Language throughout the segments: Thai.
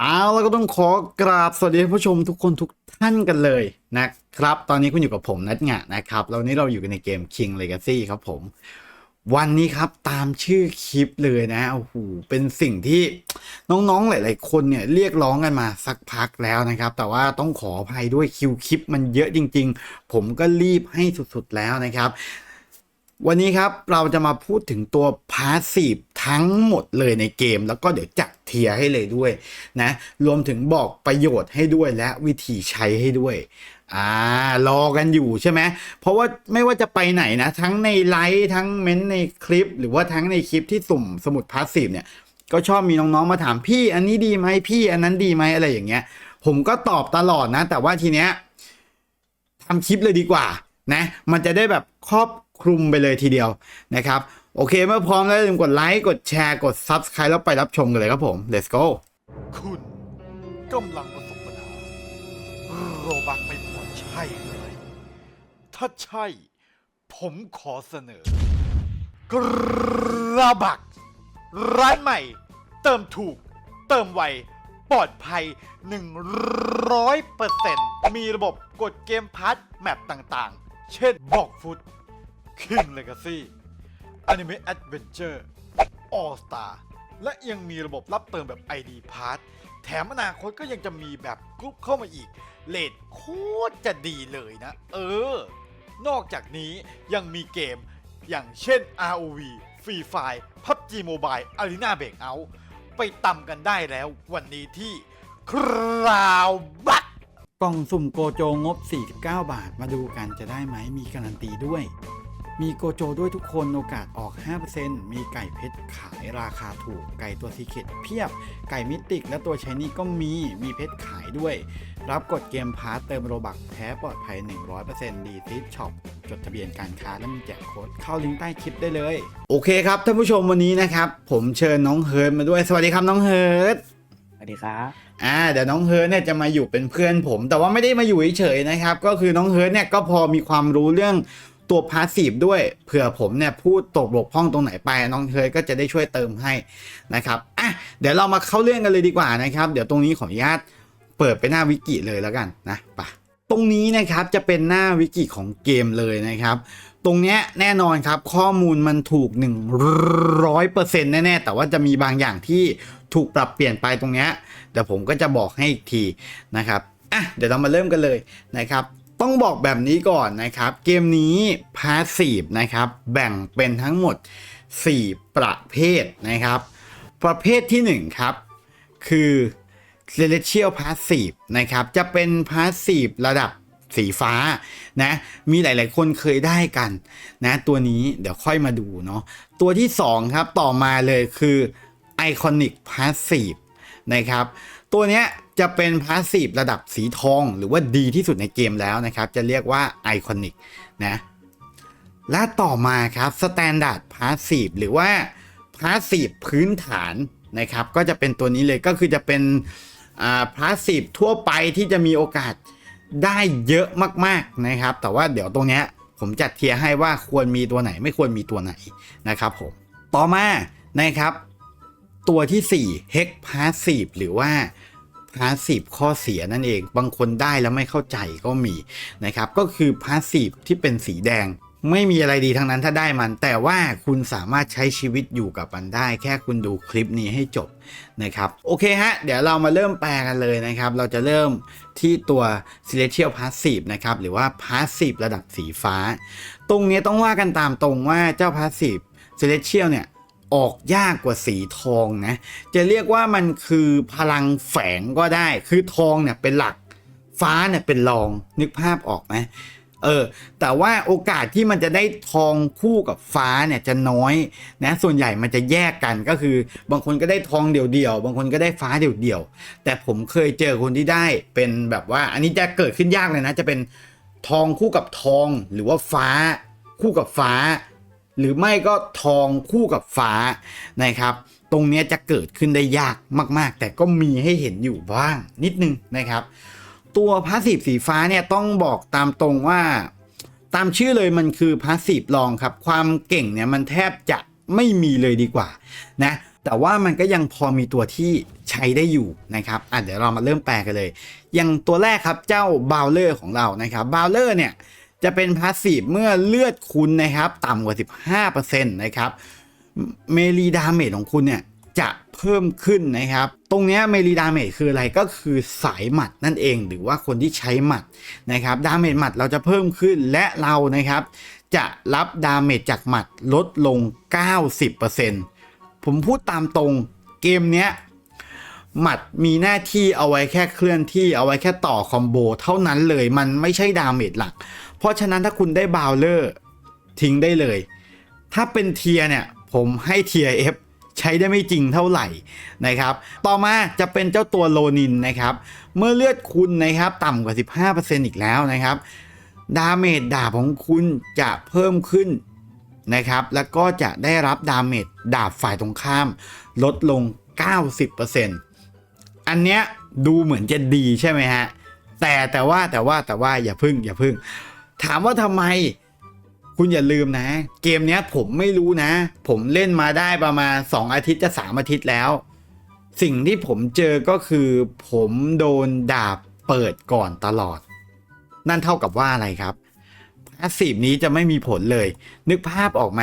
เอาแล้วก็ต้องขอกราบสวัสดีผู้ชมทุกคนทุกท่านกันเลยนะครับ ตอนนี้คุณอยู่กับผมนัทงะนะครับแล้วนี้เราอยู่กันในเกม King Legacy ครับผม วันนี้ครับตามชื่อคลิปเลยนะโอ้โหเป็นสิ่งที่น้องๆหลายๆคนเนี่ยเรียกร้องกันมาสักพักแล้วนะครับ แต่ว่าต้องขออภัยด้วยคิวคลิปมันเยอะจริง ๆ ผมก็รีบให้สุดๆแล้วนะครับ วันนี้ครับเราจะมาพูดถึงตัวพาสซีฟทั้งหมดเลยในเกม แล้วก็เดี๋ยวจัดเทียให้เลยด้วยนะรวมถึงบอกประโยชน์ให้ด้วยและวิธีใช้ให้ด้วยอ่ารอกันอยู่ใช่ไหมเพราะว่าไม่ว่าจะไปไหนนะ ทั้งในไลฟ์ทั้งเม้นในคลิป หรือว่าทั้งในคลิปที่สุ่มสมุดพาสซีฟเนี่ยก็ชอบมีน้องๆมาถามพี่อันนี้ดีไหมพี่อันนั้นดีไหมอะไรอย่างเงี้ย ผมก็ตอบตลอดนะ แต่ว่าทีเนี้ยทำคลิปเลยดีกว่านะ มันจะได้แบบครอบ คลุมไปเลยทีเดียวนะครับ โอเคเมื่อพร้อมแล้วอย่าลืมกดไลค์ กดแชร์ กด Subscribe แล้วไปรับชมกันเลยครับผม let's go คุณกำลังประสบปัญหาโรบักไม่พอใช่เลย ถ้าใช่ ผมขอเสนอกระบัก ร้านใหม่ เติมถูก เติมไวปลอดภัย 100%มีระบบกดเกมพาร์ทแมปต่างๆ เช่นบอกฟุต King Legacy Anime Adventure All Star และยังมีระบบรับเติมแบบ ID Pass แถมอนาคตก็ยังจะมีแบบกรุ๊ปเข้ามาอีก เลทโคตรจะดีเลยนะ เออ นอกจากนี้ยังมีเกมอย่างเช่น ROV Free Fire PUBG Mobile Arena Breakout ไปตำกันได้แล้ววันนี้ที่คราวบักกล่องสุ่มโกโจงบ 49 บาทมาดูกันจะได้ไหมมีการันตีด้วย มีโกโจด้วยทุกคนโอกาสออก 5%มีไก่เพชรขายราคาถูก ไก่ตัวซีเคตเพียบ ไก่มิติกและตัวชายนี่ก็มี มีเพชรขายด้วย รับกดเกมพาร์ตเติมโรบักแท้ปลอดภัย 100%ดีทิปช็อปจดทะเบียนการค้าและมีแจกโค้ดเข้าลิงก์ใต้คลิปได้เลย โอเคครับท่านผู้ชมวันนี้นะครับ ผมเชิญน้องเฮิร์ตมาด้วย สวัสดีครับน้องเฮิร์ตสวัสดีครับอ่าเดี๋ยวน้องเฮิร์ทเนี่ยจะมาอยู่เป็นเพื่อนผม แต่ว่าไม่ได้มาอยู่เฉยๆนะครับ ก็คือน้องเฮิร์ทเนี่ยก็พอมีความรู้เรื่อง ตัวพาสซีฟด้วยเผื่อผมเนี่ยพูดตกบกพร่องตรงไหนไปน้องเฮิร์ทก็จะได้ช่วยเติมให้นะครับอะเดี๋ยวเรามาเข้าเรื่องกันเลยดีกว่านะครับ เดี๋ยวตรงนี้ขออนุญาตเปิดไปหน้าวิกิเลยแล้วกันนะปะตรงนี้นะครับจะเป็นหน้าวิกิของเกมเลยนะครับ ตรงเนี้ยแน่นอนครับข้อมูลมันถูก 100%แน่ๆแต่ว่าจะมีบางอย่างที่ถูกปรับเปลี่ยนไปตรงเนี้ยเดี๋ยวผมก็จะบอกให้อีกทีนะครับอะเดี๋ยวเรามาเริ่มกันเลยนะครับ ต้องบอกแบบนี้ก่อนนะครับ เกมนี้พาสซีฟนะครับแบ่งเป็นทั้งหมด 4 ประเภทนะครับ ประเภทที่ 1 ครับ คือ Celestial Passive นะครับ จะเป็น Passive ระดับสีฟ้านะมีหลาย ๆ คนเคยได้กันนะตัวนี้เดี๋ยวค่อยมาดูเนาะตัวที่ 2 ครับต่อมาเลยคือ Iconic Passive นะครับ ตัวเนี้ย จะเป็น Passive ระดับสีทอง หรือว่าดีที่สุดในเกมแล้วนะครับ จะเรียกว่า Iconic นะ และต่อมาครับ Standard Passive หรือว่า Passive พื้นฐานนะครับ ก็จะเป็นตัวนี้เลยก็คือจะเป็นอ่า Passive ทั่วไปที่จะมีโอกาสได้เยอะมากๆนะครับ แต่ว่าเดี๋ยวตรงเนี้ยผมจัดเทียร์ให้ว่าควรมีตัวไหนไม่ควรมีตัวไหนนะครับผมต่อมานะครับ ตัวที่4 Hex Passive หรือว่า Passive ข้อเสียนั่นเอง บางคนได้แล้วไม่เข้าใจก็มีนะครับ ก็คือ Passive ที่เป็นสีแดงไม่มีอะไรดีทั้งนั้นถ้าได้มัน แต่ว่าคุณสามารถใช้ชีวิตอยู่กับมันได้ แค่คุณดูคลิปนี้ให้จบนะครับ โอเคฮะ เดี๋ยวเรามาเริ่มแปลกันเลยนะครับ เราจะเริ่มที่ตัว Celestial Passive นะครับ หรือว่า Passive ระดับสีฟ้า ตรงนี้ต้องว่ากันตามตรงว่าเจ้า Passive Celestial เนี่ย ออกยากกว่าสีทองนะ จะเรียกว่ามันคือพลังแฝงก็ได้ คือทองเนี่ยเป็นหลักฟ้าเนี่ยเป็นรองนึกภาพออกไหมเออแต่ว่าโอกาสที่มันจะได้ทองคู่กับฟ้าเนี่ยจะน้อยนะส่วนใหญ่มันจะแยกกันก็คือบางคนก็ได้ทองเดี่ยวๆบางคนก็ได้ฟ้าเดี่ยวๆแต่ผมเคยเจอคนที่ได้เป็นแบบว่า อันนี้จะเกิดขึ้นยากเลยนะ จะเป็นทองคู่กับทองหรือว่าฟ้าคู่กับฟ้า หรือไม่ก็ทองคู่กับฟ้านะครับ ตรงนี้จะเกิดขึ้นได้ยากมาก ๆ แต่ก็มีให้เห็นอยู่บ้างนิดนึงนะครับ ตัวพาสซีฟสีฟ้าเนี่ยต้องบอกตามตรงว่า ตามชื่อเลยมันคือพาสซีฟลองครับ ความเก่งเนี่ยมันแทบจะไม่มีเลยดีกว่านะแต่ว่ามันก็ยังพอมีตัวที่ใช้ได้อยู่นะครับอะเดี๋ยวเรามาเริ่มแปลกันเลย อย่างตัวแรกครับเจ้าบาวเลอร์ของเรานะครับบาวเลอร์เนี่ย จะเป็นพาสซีฟเมื่อเลือดคุณนะครับ ต่ำกว่า 15%นะครับเมลีดาเมจของคุณเนี่ยจะเพิ่มขึ้นนะครับ ตรงนี้เมลีดาเมจคืออะไรก็คือสายหมัดนั่นเอง หรือว่าคนที่ใช้หมัดนะครับดาเมจหมัดเราจะเพิ่มขึ้นและเรานะครับ จะรับดาเมจจากหมัดลดลง 90%ผมพูดตามตรงเกมเนี้ยหมัดมีหน้าที่เอาไว้แค่เคลื่อนที่เอาไว้แค่ต่อคอมโบเท่านั้นเลยมันไม่ใช่ดาเมจหลัก เพราะฉะนั้นถ้าคุณได้บาวเลอร์ทิ้งได้เลย ถ้าเป็นเทียเนี่ยผมให้เทียร์ F ใช้ได้ไม่จริงเท่าไหร่นะครับ ต่อมาจะเป็นเจ้าตัวโลนินนะครับ เมื่อเลือดคุณนะครับต่ำกว่า 15%อีกแล้วนะครับ ดาเมจดาบของคุณจะเพิ่มขึ้นนะครับ แล้วก็จะได้รับดาเมจดาบฝ่ายตรงข้าม ลดลง 90%อันเนี้ยดูเหมือนจะดีใช่ไหมฮะ แต่แต่ว่าแต่ว่าแต่ว่าอย่าพึ่งอย่าพึ่ง ถามว่าทำไม คุณอย่าลืมนะ เกมเนี้ยผมไม่รู้นะ ผมเล่นมาได้ประมาณ 2 อาทิตย์จะ 3 อาทิตย์แล้ว สิ่งที่ผมเจอก็คือผมโดนดาบเปิดก่อนตลอด นั่นเท่ากับว่าอะไรครับพาสซีฟนี้จะไม่มีผลเลย นึกภาพออกไหม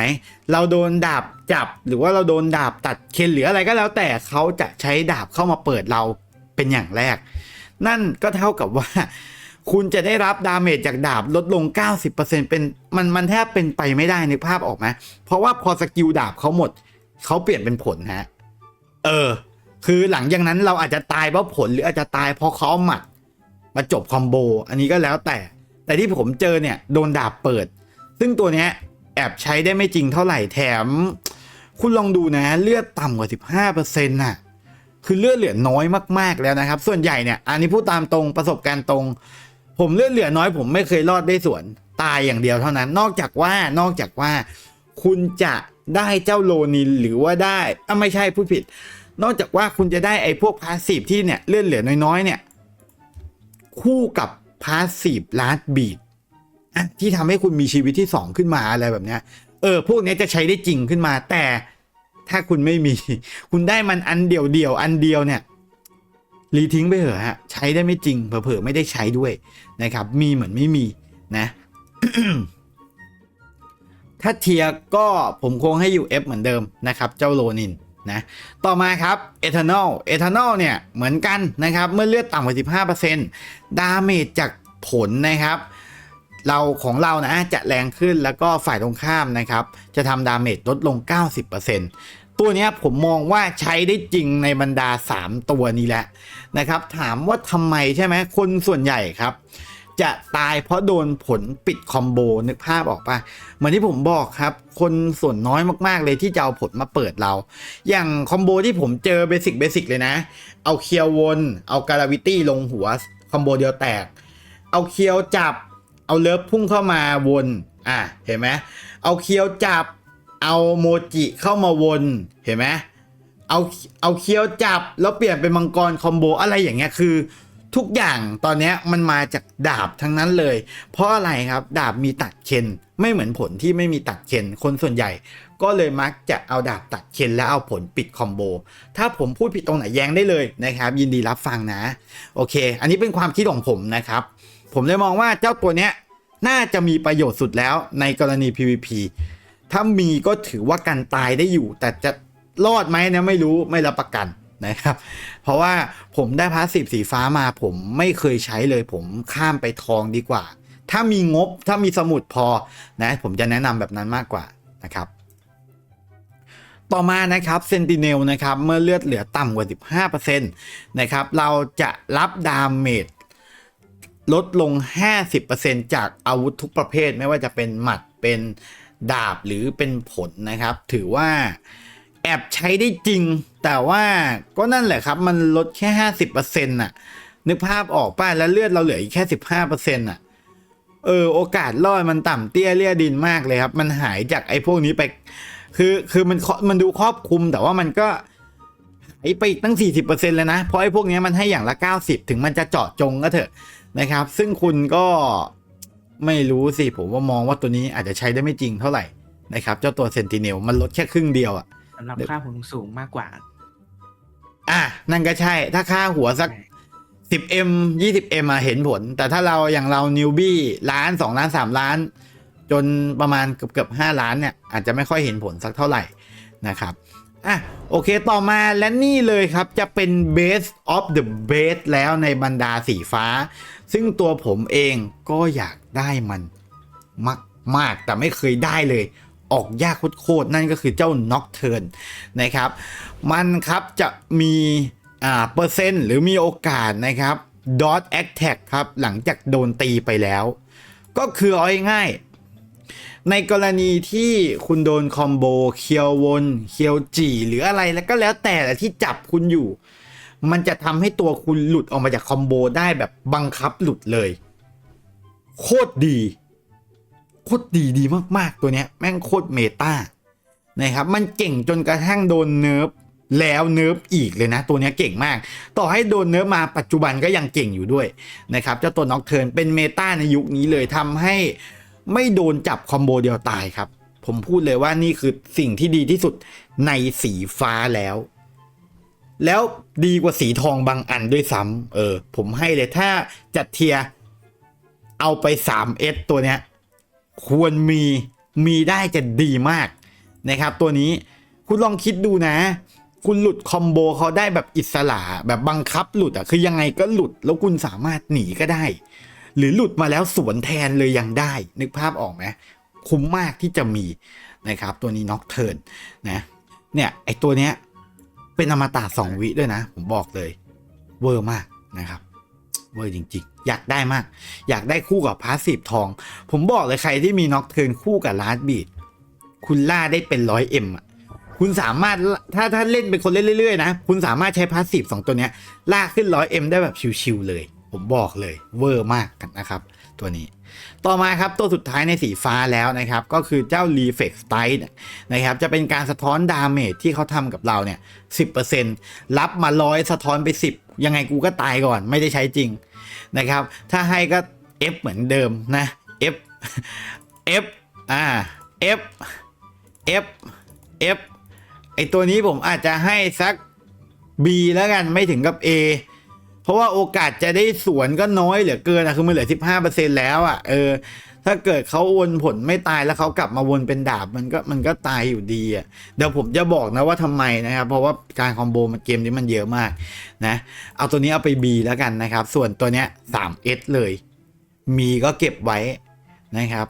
เราโดนดาบจับ หรือว่าเราโดนดาบตัดเคนหรืออะไรก็แล้วแต่เขาจะใช้ดาบเข้ามาเปิดเราเป็นอย่างแรก นั่นก็เท่ากับว่า คุณจะได้รับดาเมจจากดาบลดลง 90%เป็นมันมันแทบเป็นไปไม่ได้ในภาพออกไหมเพราะว่าพอสกิลดาบเขาหมด เขาเปลี่ยนเป็นผลฮะ เออ คือหลังจากนั้นเราอาจจะตายเพราะผลหรืออาจจะตายเพราะเขาเอาหมัด มาจบคอมโบ อันนี้ก็แล้วแต่ แต่ที่ผมเจอเนี่ยโดนดาบเปิด ซึ่งตัวเนี้ยแอบใช้ได้ไม่จริงเท่าไหร่แถม คุณลองดูนะเลือดต่ำกว่า 15%น่ะ คือเลือดเหลือน้อยมากๆแล้วนะครับ ส่วนใหญ่เนี่ย อันนี้พูดตามตรงประสบการณ์ตรง ผมเลือดเหลือน้อยผมไม่เคยรอดได้สวนตายอย่างเดียวเท่านั้น นอกจากว่านอกจากว่า คุณจะได้เจ้าโลนินหรือว่าได้อะไม่ใช่พูดผิด นอกจากว่าคุณจะได้ไอ้พวกพาสซีฟที่เนี่ยเลื่อนเหลือน้อยๆเนี่ย คู่กับพาสซีฟลาสบีดอะที่ทำให้คุณมีชีวิตที่ 2 ขึ้นมาอะไรแบบเนี้ยเออพวกนี้จะใช้ได้จริงขึ้นมาแต่ถ้าคุณไม่มี คุณได้มันอันเดียวเดียวอันเดียวเนี่ย รีทิ้งไปเถอะฮะใช้ได้ไม่จริงเผลอๆไม่ได้ใช้ด้วยนะครับ มีเหมือนไม่มีนะถ้าเทียร์ก็ผมคงให้อยู่ F เหมือนเดิมนะครับ เจ้าโลนินนะต่อมาครับเอทานอลเอทานอลเนี่ยเหมือนกันนะครับ เมื่อเลือดต่ำกว่า 15%ดาเมจจากผลนะครับ เราของเรานะจะแรงขึ้นแล้วก็ฝ่ายตรงข้ามนะครับ จะทำดาเมจลดลง 90%ตัวนี้ผมมองว่าใช้ได้จริงในบรรดา 3 ตัวนี้แหละ นะครับ ถามว่าทำไมใช่ไหมคนส่วนใหญ่ครับ จะตายเพราะโดนผลปิดคอมโบนึกภาพออกปะเหมือนที่ผมบอกครับ คนส่วนน้อยมากๆเลยที่จะเอาผลมาเปิดเรา อย่างคอมโบที่ผมเจอเบสิกเบสิกเลยนะ เอาเคียววนเอาการาวิตี้ลงหัวคอมโบเดียวแตก เอาเคียวจับ เอาเลิฟพุ่งเข้ามาวนอะเห็นไหมเอาเคียวจับเอาโมจิเข้ามาวนเห็นไหม เอาเอาเคียวจับแล้วเปลี่ยนเป็นมังกรคอมโบอะไรอย่างเงี้ยคือ ทุกอย่างตอนเนี้ยมันมาจากดาบทั้งนั้นเลย เพราะอะไรครับดาบมีตัดเคนไม่เหมือนผลที่ไม่มีตัดเคนคนส่วนใหญ่ ก็เลยมักจะเอาดาบตัดเคนแล้วเอาผลปิดคอมโบถ้าผมพูดผิดตรงไหนแย้งได้เลยนะครับ ยินดีรับฟังนะ โอเค อันนี้เป็นความคิดของผมนะครับ ผมเลยมองว่าเจ้าตัวเนี้ยน่าจะมีประโยชน์สุดแล้วในกรณี PVP ถ้ามีก็ถือว่ากันตายได้อยู่ แต่จะ รอดไหมเนะไม่รู้ไม่รับประกันนะครับ เพราะว่าผมได้พาสซีฟสีฟ้ามาผมไม่เคยใช้เลย ผมข้ามไปทองดีกว่า ถ้ามีงบถ้ามีสมุดพอนะผมจะแนะนำแบบนั้นมากกว่านะครับ ต่อมานะครับเซนติเนลนะครับเมื่อเลือดเหลือต่ำกว่า 15%นะครับเราจะรับดาเมจลดลง 50%จากอาวุธทุกประเภทไม่ว่าจะเป็นหมัดเป็นดาบหรือเป็นผลนะครับ ถือว่า แอบใช้ได้จริง แต่ว่าก็นั่นแหละครับ มันลดแค่ 50%น่ะ นึกภาพออกป้าแล้วเลือดเราเหลืออีกแค่ 15%น่ะ เออ โอกาสรอดมันต่ำเตี้ยเลี่ยดินมากเลยครับ มันหายจากไอ้พวกนี้ไป คือคือมันมันดูครอบคลุมแต่ว่ามันก็หายไปอีกตั้ง 40%เลยนะ เพราะไอ้พวกนี้มันให้อย่างละ 90 ถึงมันจะเจาะจงก็เถอะนะครับ ซึ่งคุณก็ไม่รู้สิ ผมว่ามองว่าตัวนี้อาจจะใช้ได้ไม่จริงเท่าไหร่นะครับ เจ้าตัวเซนติเนลมันลดแค่ครึ่งเดียวอะ สำหรับเดี๋ยวค่าผลสูงมากกว่า อะนั่นก็ใช่ ถ้าค่าหัวสัก 10m 20m อะเห็นผล แต่ถ้าเราอย่างเรานิวบี้ล้าน2ล้าน3ล้าน จนประมาณเกือบเกือบ5ล้านเนี่ย อาจจะไม่ค่อยเห็นผลสักเท่าไหร่นะครับอะโอเคต่อมาและนี่เลยครับจะเป็น base of the base แล้วในบรรดาสีฟ้า ซึ่งตัวผมเองก็อยากได้มันมากมากๆแต่ไม่เคยได้เลย ออกยากโคตรนั่นก็คือเจ้า Nocturne นะครับ มันครับจะมีอ่าเปอร์เซ็นต์หรือมีโอกาสนะครับ dot attack ครับหลังจากโดนตีไปแล้ว ก็คือเอาง่ายในกรณีที่คุณโดนคอมโบเคียววนเคียวจีหรืออะไรแล้วก็แล้วแต่ที่จับคุณอยู่ มันจะทำให้ตัวคุณหลุดออกมาจากคอมโบได้แบบบังคับหลุดเลย โคตรดี โคตรดีดีมากๆตัวเนี้ยแม่งโคตรเมตานะครับมันเก่งจนกระทั่งโดนเนิร์ฟแล้วเนิร์ฟอีกเลยนะ ตัวนี้เก่งมาก ต่อให้โดนเนิร์ฟมาปัจจุบันก็ยังเก่งอยู่ด้วยนะครับเจ้าตัวน็อกเทิร์นเป็นเมตาในยุคนี้เลยทำให้ไม่โดนจับคอมโบเดียวตายครับ ผมพูดเลยว่านี่คือสิ่งที่ดีที่สุดในสีฟ้าแล้ว แล้วดีกว่าสีทองบางอันด้วยซ้ำเออ ผมให้เลยถ้าจัดเทียร์เอาไป 3S ตัวเนี้ย ควรมีมีได้จะดีมากนะครับ ตัวนี้คุณลองคิดดูนะ คุณหลุดคอมโบเขาได้แบบอิสระแบบบังคับหลุดอะคือยังไงก็หลุดแล้วคุณสามารถหนีก็ได้ หรือหลุดมาแล้วสวนแทนเลยยังได้ นึกภาพออกไหมคุ้มมากที่จะมีนะครับ ตัวนี้น็อกเทิร์นนะเนี่ยไอตัวเนี้ยเป็นอมตะสองวิด้วยนะ ผมบอกเลย เวอร์มากนะครับ เวอร์จริง ๆ อยากได้มาก อยากได้คู่กับพาสซีฟทอง ผมบอกเลยใครที่มีน็อกเทิร์นคู่กับลาสบีดคุณล่าได้เป็นร้อยเอ็มอะคุณสามารถถ้าถ้าเล่นเป็นคนเล่นเรื่อยๆนะ คุณสามารถใช้พาสซีฟสองตัวเนี้ยล่าขึ้นร้อยเอ็มได้แบบชิวๆเลย ผมบอกเลยเวอร์มากกันนะครับ ตัวนี้ ต่อมาครับตัวสุดท้ายในสีฟ้าแล้วนะครับ ก็คือเจ้า Reflex Strike นะครับ จะเป็นการสะท้อนดาเมจที่เขาทำกับเราเนี่ย10%รับมาร้อยสะท้อนไป 10 ยังไงกูก็ตายก่อนไม่ได้ใช้จริงนะครับ ถ้าให้ก็ F เหมือนเดิมนะ F F อ่า F F F ไอตัวนี้ผมอาจจะให้สัก B แล้วกันไม่ถึงกับ A เพราะว่าโอกาสจะได้สวนก็น้อยเหลือเกินอะคือมันเหลือ 15%แล้วอะเออ ถ้าเกิดเขาวนผลไม่ตายแล้วเขากลับมาวนเป็นดาบมันก็มันก็ตายอยู่ดีอะเดี๋ยวผมจะบอกนะว่าทำไมนะครับ เพราะว่าการคอมโบมันเกมนี้มันเยอะมากนะเอาตัวนี้เอาไป B แล้วกันนะครับ ส่วนตัวเนี้ย 3S เลย มีก็เก็บไว้นะครับ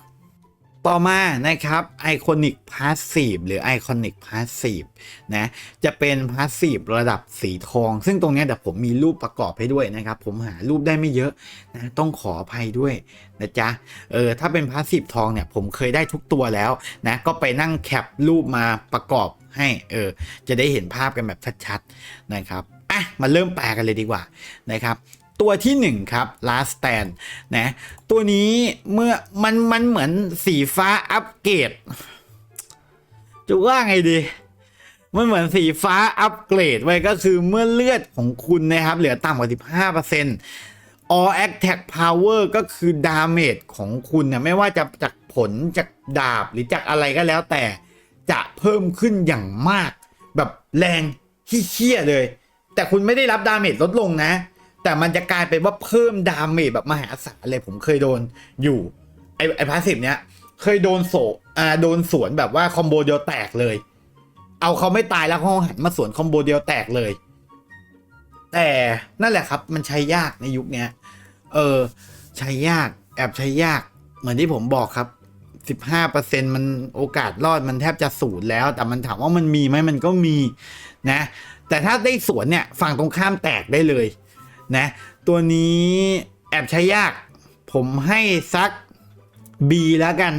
ต่อมานะครับ Iconic Passive หรือ Iconic Passive นะจะเป็น Passive ระดับสีทอง ซึ่งตรงนี้เดี๋ยวผมมีรูปประกอบให้ด้วยนะครับ ผมหารูปได้ไม่เยอะนะต้องขออภัยด้วยนะจ๊ะเออถ้าเป็น Passive ทองเนี่ยผมเคยได้ทุกตัวแล้วนะก็ไปนั่งแคปรูปมาประกอบให้เออจะได้เห็นภาพกันแบบชัดๆนะครับอะมาเริ่มแปลกันเลยดีกว่านะครับ ตัวที่ 1 ครับ last stand นะตัวนี้เมื่อมันมันเหมือนสีฟ้าอัปเกรดจะว่าไงดี มันเหมือนสีฟ้าอัปเกรดไว้ก็คือเมื่อเลือดของคุณนะครับ เหลือต่ำกว่า 15% all attack power ก็คือ damage ของคุณเนี่ยไม่ว่าจะจากผลจากดาบหรือจากอะไรก็แล้วแต่จะเพิ่มขึ้นอย่างมาก แบบแรงที่เชี่ยเลย แต่คุณไม่ได้รับดาเมจลดลงนะ แต่มันจะกลายเป็นว่าเพิ่มดาเมจแบบมหาศาลเลยผมเคยโดนอยู่ ไอไอพาสซีฟเนี้ยเคยโดนโศอ่าโดนสวนแบบว่าคอมโบเดียวแตกเลย เอาเขาไม่ตายแล้วเขาหันมาสวนคอมโบเดียวแตกเลย แต่นั่นแหละครับ มันใช้ยากในยุคเนี้ย เออ ใช้ยากแอบใช้ยาก เหมือนที่ผมบอกครับ15%มันโอกาสรอดมันแทบจะศูนย์แล้ว แต่มันถามว่ามันมีไหมมันก็มีนะ แต่ถ้าได้สวนเนี่ยฝั่งตรงข้ามแตกได้เลย นะตัวนี้แอบใช้ยาก ผมให้สัก B แล้วกัน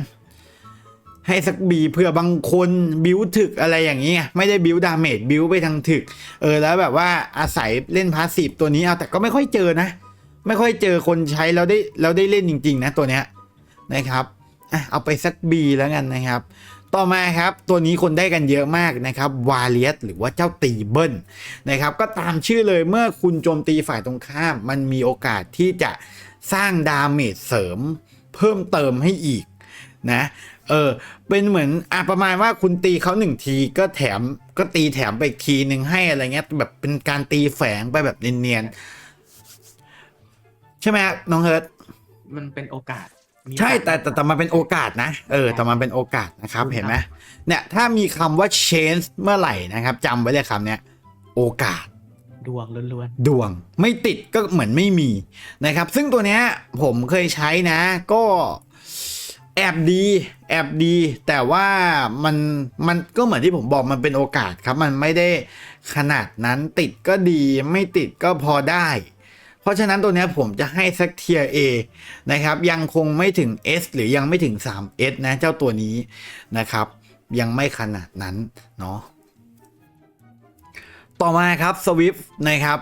ให้สัก B เพื่อบางคนบิวถึกอะไรอย่างนี้ไงไม่ได้บิวดาเมจบิวไปทางถึก เออแล้วแบบว่าอาศัยเล่นพาสซีฟตัวนี้เอาแต่ก็ไม่ค่อยเจอนะ ไม่ค่อยเจอคนใช้แล้วได้แล้วได้เล่นจริง ๆ นะตัวเนี้ยนะครับอะเอาไปสัก B แล้วกันนะครับ ต่อมาครับตัวนี้คนได้กันเยอะมากนะครับวาเลียสหรือว่าเจ้าตีเบิลนะครับก็ตามชื่อเลยเมื่อคุณโจมตีฝ่ายตรงข้าม มันมีโอกาสที่จะสร้างดาเมจเสริม เพิ่มเติมให้อีกนะเออเป็นเหมือนอะประมาณว่าคุณตีเขาหนึ่งทีก็แถมก็ตีแถมไปอีกทีหนึ่งให้อะไรเงี้ยแบบเป็นการตีแฝงไปแบบเนียนๆใช่ไหมน้องเฮิร์ตมันเป็นโอกาส มีใช่โอกาสแต่แต่แต่มันเป็นโอกาสนะ เออแต่มันเป็นโอกาสนะครับเห็นไหมเนี่ยถ้ามีคำว่า change เมื่อไหร่นะครับจำไว้เลยคำเนี้ยโอกาส ดวงล้วนดวงไม่ติดก็เหมือนไม่มีนะครับ ซึ่งตัวเนี้ยผมเคยใช้นะ ก็แอบดี แอบดี แต่ว่ามันมันก็เหมือนที่ผมบอกมันเป็นโอกาสครับ มันไม่ได้ขนาดนั้นติดก็ดีไม่ติดก็พอได้ เพราะฉะนั้นตัวนี้ผมจะให้สักเทียร์ A นะครับยังคงไม่ถึง S หรือยังไม่ถึง 3S นะเจ้าตัวนี้นะครับ ยังไม่ขนาดนั้นเนาะต่อมาครับสวิฟนะครับ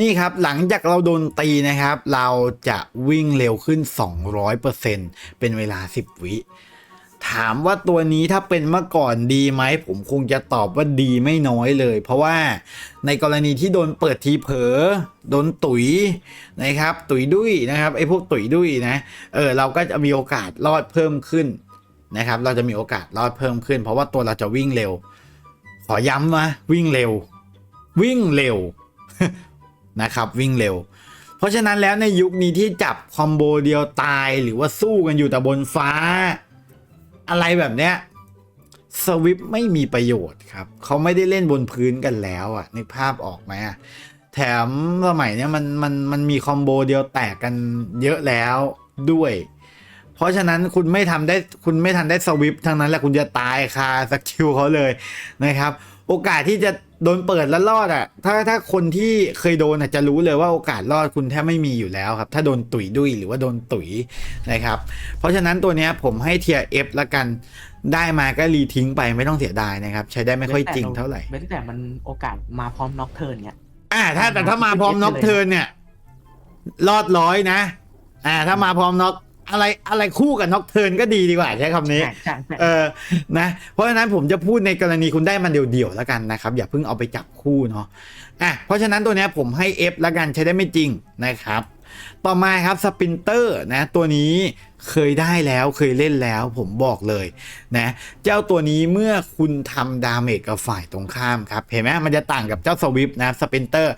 นี่ครับหลังจากเราโดนตีนะครับ เราจะวิ่งเร็วขึ้น 200%เป็นเวลา 10 วิ ถามว่าตัวนี้ถ้าเป็นเมื่อก่อนดีไหม ผมคงจะตอบว่าดีไม่น้อยเลย เพราะว่าในกรณีที่โดนเปิดทีเผลอโดนตุ๋ยนะครับ ตุ๋ยดุ้ยนะครับไอ้พวกตุ๋ยดุ้ยนะเออเราก็จะมีโอกาสรอดเพิ่มขึ้นนะครับ เราจะมีโอกาสรอดเพิ่มขึ้น เพราะว่าตัวเราจะวิ่งเร็ว ขอย้ำนะวิ่งเร็ว วิ่งเร็วนะครับ วิ่งเร็ว เพราะฉะนั้นแล้วในยุคนี้ที่จับคอมโบเดียวตายหรือว่าสู้กันอยู่แต่บนฟ้า อะไรแบบเนี้ยสวิปไม่มีประโยชน์ครับ เขาไม่ได้เล่นบนพื้นกันแล้วอะนึกภาพออกไหมแถมสมัยเนี้ยมันมันมันมีคอมโบเดียวแตกกันเยอะแล้วด้วย เพราะฉะนั้นคุณไม่ทำได้คุณไม่ทันได้สวิปทั้งนั้นแหละคุณจะตายคาสกิลเขาเลยนะครับ โอกาสที่จะโดนเปิดแล้วรอดอะ ถ้าถ้าคนที่เคยโดนอะจะรู้เลยว่าโอกาสรอดคุณแทบไม่มีอยู่แล้วครับ ถ้าโดนตุ๋ยดุยหรือว่าโดนตุ๋ยนะครับ เพราะฉะนั้นตัวเนี้ยผมให้เทียเอฟละกันได้มาก็รีทิ้งไปไม่ต้องเสียดายนะครับ ใช้ได้ๆไม่ค่อยจริงเท่าไหร่เว้นแต่มันโอกาสมาพร้อมน็อกเทิร์นเนี้ยอ่า ถ้าแต่ถ้ามาพร้อมน็อกเทิร์นเนี่ย รอดร้อยนะ อ่า ถ้ามาพร้อมน็อก อะไรอะไรคู่กับน็อกเทิร์นก็ดีดีกว่าใช้คำนี้ใช่ใช่ใช่เออนะเพราะฉะนั้นผมจะพูดในกรณีคุณได้มันเดี่ยวๆแล้วกันนะครับ อย่าเพิ่งเอาไปจับคู่เนาะอะเพราะฉะนั้นตัวเนี้ยผมให้ F แล้วกันใช้ได้ไม่จริงนะครับ ต่อมาครับสปินเตอร์นะตัวนี้เคยได้แล้วเคยเล่นแล้วผมบอกเลยนะเจ้าตัวนี้เมื่อคุณทำดาเมจกับฝ่ายตรงข้ามครับเห็นไหมมันจะต่างกับเจ้าสวิฟนะสปินเตอร์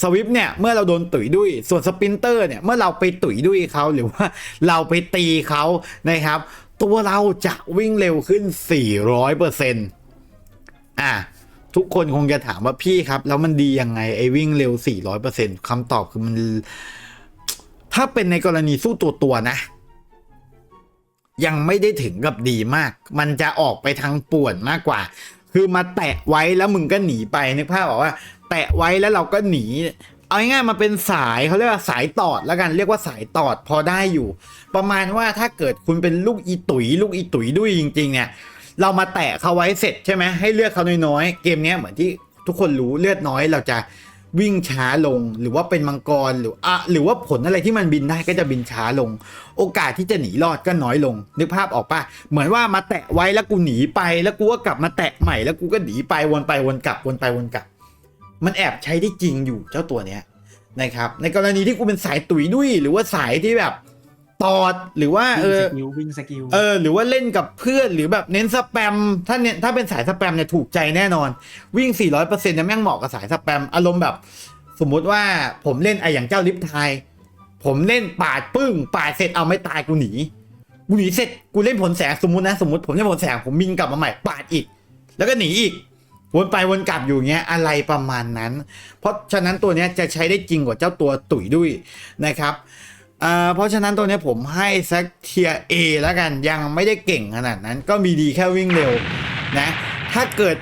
สวิฟเนี่ยเมื่อเราโดนตุ๋ยด้วย ส่วนสปินเตอร์เนี่ยเมื่อเราไปตุ๋ยด้วยเขาหรือว่าเราไปตีเขานะครับ ตัวเราจะวิ่งเร็วขึ้น 400%อะทุกคนคงจะถามว่าพี่ครับ แล้วมันดียังไงไอ้วิ่งเร็ว 400%คำตอบคือมัน ถ้าเป็นในกรณีสู้ตัวตัวนะ ยังไม่ได้ถึงกับดีมาก มันจะออกไปทางป่วนมากกว่า คือมาแตะไว้แล้วมึงก็หนีไปนึกภาพบอกว่า แตะไว้แล้วเราก็หนี เอาง่ายๆมาเป็นสายเขาเรียกว่าสายตอดแล้วกันเรียกว่าสายตอดพอได้อยู่ ประมาณว่าถ้าเกิดคุณเป็นลูกอีตุ๋ยลูกอีตุ๋ยด้วยจริง ๆ เนี่ย เรามาแตะเขาไว้เสร็จใช่ไหมให้เลือดเขาน้อยๆเกมนี้เหมือนที่ทุกคนรู้เลือดน้อยเราจะวิ่งช้าลงหรือว่าเป็นมังกรหรืออะหรือว่าผลอะไรที่มันบินได้ก็จะบินช้าลง โอกาสที่จะหนีรอดก็น้อยลง นึกภาพออกปะเหมือนว่ามาแตะไว้แล้วกูหนีไป แล้วกูก็กลับมาแตะใหม่แล้วกูก็หนีไปวนไปวนกลับวนไปวนกลับ มันแอบใช้ได้จริงอยู่เจ้าตัวเนี้ยนะครับ ในกรณีที่กูเป็นสายตุ๋ยดุยหรือว่าสายที่แบบตอดหรือว่าเอวิ่งอสกิลวิ่งสกิลเออหรือว่าเล่นกับเพื่อนหรือแบบเน้นสแปมถ้าเนี่ยถ้าเป็นสายสแปมเนี่ยถูกใจแน่นอน วิ่ง 400%เนี่ยแม่งเหมาะกับสายสแปมอารมณ์แบบ สมมุติว่าผมเล่นไออย่างเจ้าลิฟทายผมเล่นปาดปึ้งปาดเสร็จเอาไม่ตายกูหนีกูหนีเสร็จกูเล่นผลแสงสมมุตินะสมมติผมเล่นผลแสงผมมินกลับมาใหม่ปาดอีก แล้วก็หนีอีก วนไปวนกลับอยู่เงี้ยอะไรประมาณนั้น เพราะฉะนั้นตัวเนี้ยจะใช้ได้จริงกว่าเจ้าตัวตุ๋ยดุยนะครับอ่าเพราะฉะนั้นตัวเนี้ยผมให้สักเทียเอแล้วกันยังไม่ได้เก่งขนาดนั้น ก็มีดีแค่วิ่งเร็วนะถ้าเกิด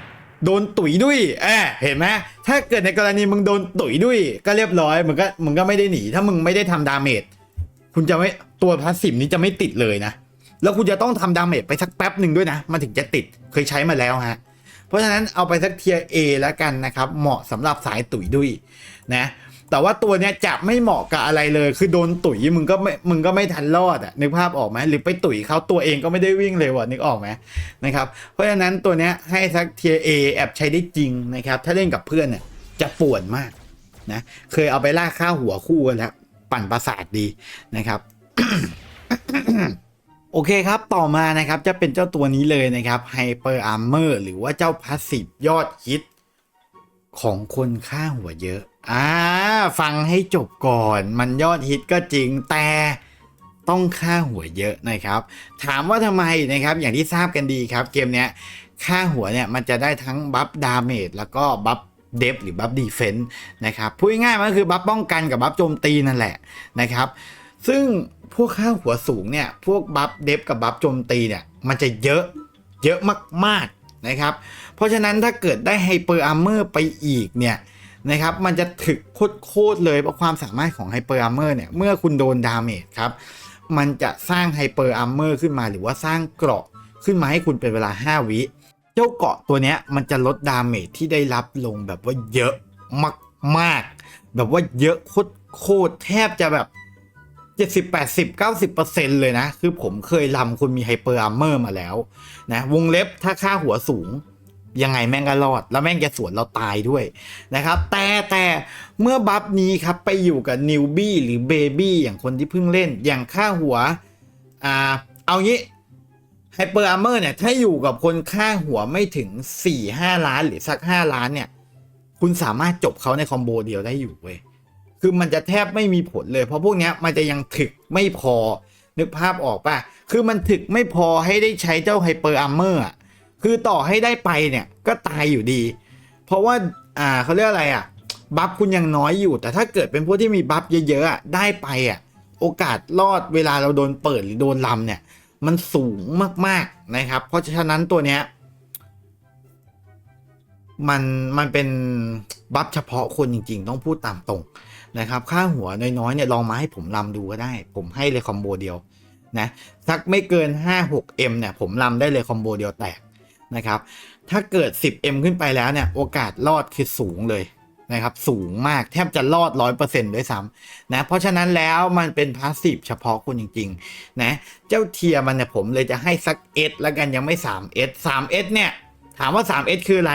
โดนตุ๋ยดุยเออเห็นไหมถ้าเกิดในกรณีมึงโดนตุ๋ยดุยก็เรียบร้อยมึงก็มึงก็ไม่ได้หนี ถ้ามึงไม่ได้ทำดาเมจคุณจะไม่ตัวพาสซีฟนี้จะไม่ติดเลยนะ แล้วคุณจะต้องทำดาเมจไปสักแป๊บหนึ่งด้วยนะ มันถึงจะติดเคยใช้มาแล้วฮะ เพราะฉะนั้นเอาไปสักเทียร์ A แล้วกันนะครับ เหมาะสำหรับสายตุ๋ยดุยนะแต่ว่าตัวเนี้ยจะไม่เหมาะกับอะไรเลย คือโดนตุ๋ยมึงก็ไม่มึงก็ไม่ทันรอดอะนึกภาพออกไหมหรือไปตุ๋ยเขาตัวเองก็ไม่ได้วิ่งเร็วอะนึกออกไหมนะครับเพราะฉะนั้นตัวเนี้ยให้สักเทียร์ A แอบใช้ได้จริงนะครับ ถ้าเล่นกับเพื่อนเนี่ยจะป่วนมากนะเคยเอาไปล่ากข้าหัวคู่กันแล้วปั่นประสาทดีนะครับ โอเคครับ ต่อมานะครับจะเป็นเจ้าตัวนี้เลยนะครับ Hyper Armor หรือว่าเจ้าพาสซีฟยอดฮิต ของคนค่าหัวเยอะ อ่า ฟังให้จบก่อนมันยอดฮิตก็จริงแต่ต้องค่าหัวเยอะนะครับ ถามว่าทำไมนะครับอย่างที่ทราบกันดีครับ เกมเนี้ยค่าหัวเนี่ยมันจะได้ทั้งบัฟดาเมจแล้วก็บัฟเดฟหรือบัฟดีเฟนต์นะครับพูดง่ายๆมันก็คือบัฟป้องกันกับบัฟโจมตีนั่นแหละนะครับ ซึ่งพวกค่าหัวสูงเนี่ย พวกบัฟเดฟกับบัฟโจมตีเนี่ย มันจะเยอะเยอะมากๆนะครับ เพราะฉะนั้นถ้าเกิดได้ไฮเปอร์อาร์เมอร์ไปอีกเนี่ยนะครับ มันจะถึกโคตรเลยเพราะความสามารถของไฮเปอร์อาร์เมอร์เนี่ย เมื่อคุณโดนดาเมจครับ มันจะสร้างไฮเปอร์อาร์เมอร์ขึ้นมาหรือว่าสร้างเกราะขึ้นมาให้คุณเป็นเวลา 5 วิเจ้าเกราะตัวเนี้ยมันจะลดดาเมจที่ได้รับลงแบบว่าเยอะมากๆ แบบว่าเยอะโคตรโคตรแทบจะแบบ 70 80 90 เลยนะ คือผมเคยลำคุณมีไฮเปอร์อาร์เมอร์มาแล้วนะวงเล็บถ้าค่าหัวสูง ยังไงแม่งก็รอด แล้วแม่งจะสวนเราตายด้วยนะครับ แต่แต่เมื่อบัฟนี้ครับ ไปอยู่กับนิวบี้หรือเบบี้อย่างคนที่เพิ่งเล่นอย่างค่าหัวอ่าเอางี้ไฮเปอร์อาร์เมอร์เนี่ยถ้าอยู่กับคนค่าหัวไม่ถึง 4-5 ล้านหรือสัก 5 ล้านเนี่ย คุณสามารถจบเขาในคอมโบเดียวได้อยู่เว้ย คือมันจะแทบไม่มีผลเลย เพราะพวกนี้มันจะยังถึกไม่พอ นึกภาพออกป่ะ คือมันถึกไม่พอให้ได้ใช้เจ้าไฮเปอร์อาร์เมอร์คือต่อให้ได้ไปเนี่ยก็ตายอยู่ดี เพราะว่าอ่าเขาเรียกอะไรอะบัฟคุณยังน้อยอยู่ แต่ถ้าเกิดเป็นพวกที่มีบัฟเยอะๆได้ไปอะโอกาสรอดเวลาเราโดนเปิดหรือโดนลำเนี่ย มันสูงมากๆนะครับ เพราะฉะนั้นตัวเนี้ยมันมันเป็น บัฟเฉพาะคนจริง ๆ ต้องพูดตามตรงนะครับค่าหัวน้อยๆเนี่ยลองมาให้ผมลำดูก็ได้ ผมให้เลยคอมโบเดียวนะสักไม่เกิน 5-6M เนี่ยผมลำได้เลยคอมโบเดียวแตกนะครับถ้าเกิด 10M ขึ้นไปแล้วเนี่ยโอกาสรอดคือสูงเลยนะครับสูงมากแทบจะรอด 100%ด้วยซ้ำนะเพราะฉะนั้นแล้วมันเป็นพาสซีฟเฉพาะคุณจริงๆนะเจ้าเทียมันเนี่ยผมเลยจะให้สัก S แล้วกันยังไม่ 3S 3S เนี่ย ถามว่า 3S คืออะไร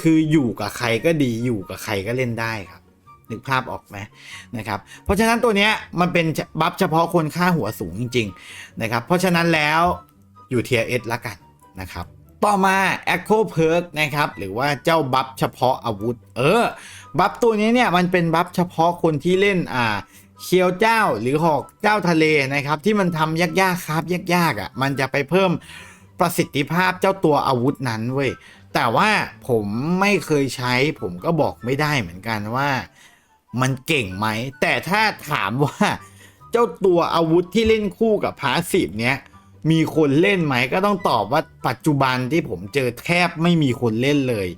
คืออยู่กับใครก็ดีอยู่กับใครก็เล่นได้ครับนึกภาพออกไหมนะครับ เพราะฉะนั้นตัวเนี้ยมันเป็นบัฟเฉพาะคนค่าหัวสูงจริง ๆ นะครับ เพราะฉะนั้นแล้วอยู่เทียเอสละกันนะครับ ต่อมา Echo Perk นะครับ หรือว่าเจ้าบัฟเฉพาะอาวุธ เออ บัฟตัวนี้เนี่ยมันเป็นบัฟเฉพาะคนที่เล่นอ่าเคียวเจ้าหรือหอกเจ้าทะเลนะครับ ที่มันทำยากๆครับยากๆอะมันจะไปเพิ่ม ประสิทธิภาพเจ้าตัวอาวุธนั้นเว้ยแต่ว่าผมไม่เคยใช้ ผมก็บอกไม่ได้เหมือนกันว่า มันเก่งไหม แต่ถ้าถามว่าเจ้าตัวอาวุธที่เล่นคู่กับพาสซีฟเนี้ยมีคนเล่นไหมก็ต้องตอบว่าปัจจุบันที่ผมเจอแทบไม่มีคนเล่นเลย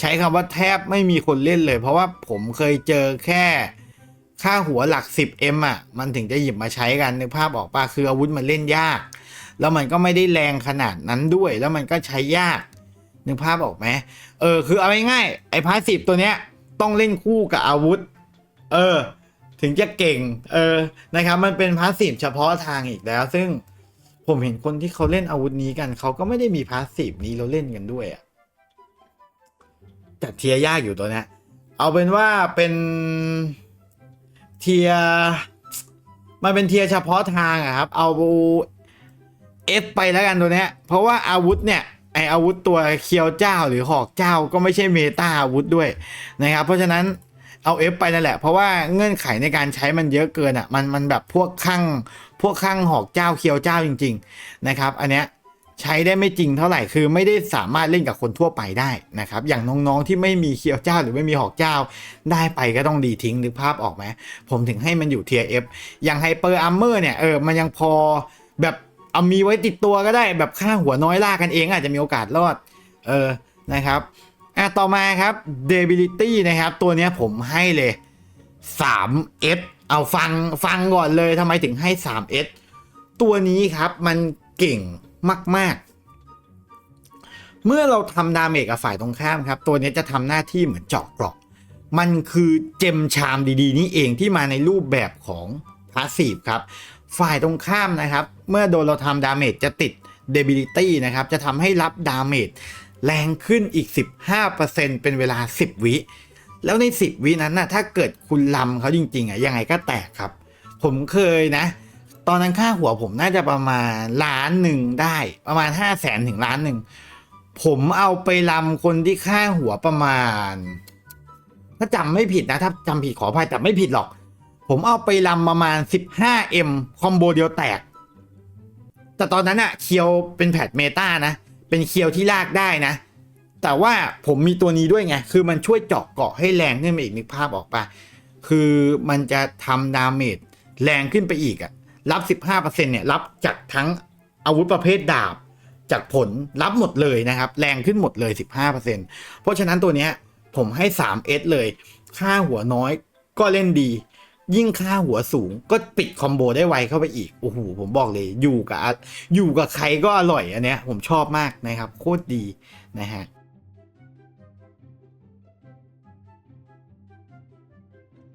ใช้คำว่าแทบไม่มีคนเล่นเลย เพราะว่าผมเคยเจอแค่ค่าหัวหลัก 10M อะ มันถึงจะหยิบมาใช้กันนึกภาพออกปะคืออาวุธมันเล่นยาก แล้วมันก็ไม่ได้แรงขนาดนั้นด้วย แล้วมันก็ใช้ยากนึกภาพออกไหมเออ คือเอาง่ายๆไอ้พาสซีตัวเนี้ยต้องเล่นคู่กับอาวุธ เออ ถึงจะเก่ง เออ นะครับ มันเป็นพาสซีเฉพาะทางอีกแล้ว ซึ่งผมเห็นคนที่เขาเล่นอาวุธนี้กัน เขาก็ไม่ได้มีพาสซีนี้เราเล่นกันด้วยอะแต่เทียร์ยากอยู่ตัวเนี้ย เอาเป็นว่าเป็นเทียร์มันเป็นเทียร์เฉพาะทางอะครับ เอา F ไปแล้วกันตัวเนี้ย เพราะว่าอาวุธเนี่ยไออาวุธตัวเคียวเจ้าหรือหอกเจ้าก็ไม่ใช่เมตาอาวุธด้วยนะครับ เพราะฉะนั้นเอา F ไปนั่นแหละ เพราะว่าเงื่อนไขในการใช้มันเยอะเกินอะมันมันแบบพวกข้างพวกข้างหอกเจ้าเคียวเจ้าจริง ๆนะครับ อันเนี้ยใช้ได้ไม่จริงเท่าไหร่คือไม่ได้สามารถเล่นกับคนทั่วไปได้นะครับ อย่างน้องๆที่ไม่มีเคียวเจ้าหรือไม่มีหอกเจ้า ได้ไปก็ต้องดีทิ้งนึกภาพออกไหมผมถึงให้มันอยู่เทียร์ F อย่างไฮเปอร์อาร์เมอร์เนี่ยเออมันยังพอแบบ เอามีไว้ติดตัวก็ได้แบบค่าหัวน้อยล่ากันเองอาจจะมีโอกาสรอด เออนะครับอะต่อมาครับ Debility นะครับ ตัวเนี้ยผมให้เลย 3S เอาฟังฟังก่อนเลยทำไมถึงให้ 3S ตัวนี้ครับมันเก่งมาก ๆ เมื่อเราทำดาเมจกับฝ่ายตรงข้ามครับ ตัวนี้จะทำหน้าที่เหมือนเจาะเกราะมันคือเจมชามดีๆ นี่เองที่มาในรูปแบบของพาสซีฟครับ ฝ่ายตรงข้ามนะครับ เมื่อโดนเราทำดาเมจจะติด Debility นะครับ จะทำให้รับดาเมจแรงขึ้นอีก 15%เป็นเวลา 10 วิ แล้วใน 10 วินั้นนะถ้าเกิดคุณลำเขาจริง ๆอะยังไงก็แตกครับ ผมเคยนะ ตอนนั้นค่าหัวผมน่าจะประมาณล้านหนึ่งได้ ประมาณห้าแสนถึงล้านหนึ่ง ผมเอาไปลำคนที่ค่าหัวประมาณ ถ้าจำไม่ผิดนะ ถ้าจำผิดขออภัยแต่ไม่ผิดหรอก ผมเอาไปลำประมาณ 15M คอมโบเดียวแตก แต่ตอนนั้นอะเคียวเป็นแพทเมตานะ เป็นเคียวที่ลากได้นะ แต่ว่าผมมีตัวนี้ด้วยไง คือมันช่วยเจาะเกาะให้แรงขึ้นไปอีกนึกภาพออกปะคือมันจะทำดาเมจแรงขึ้นไปอีกอะรับ 15%เนี่ย รับจากทั้งอาวุธประเภทดาบ จากผลรับหมดเลยนะครับ แรงขึ้นหมดเลย 15%เพราะฉะนั้นตัวเนี้ยผมให้ 3S เลย ค่าหัวน้อยก็เล่นดี ยิ่งค่าหัวสูงก็ปิดคอมโบได้ไวเข้าไปอีก โอ้โห ผมบอกเลยอยู่กับอยู่กับใครก็อร่อยอันเนี้ยผมชอบมากนะครับ โคตรดีนะฮะ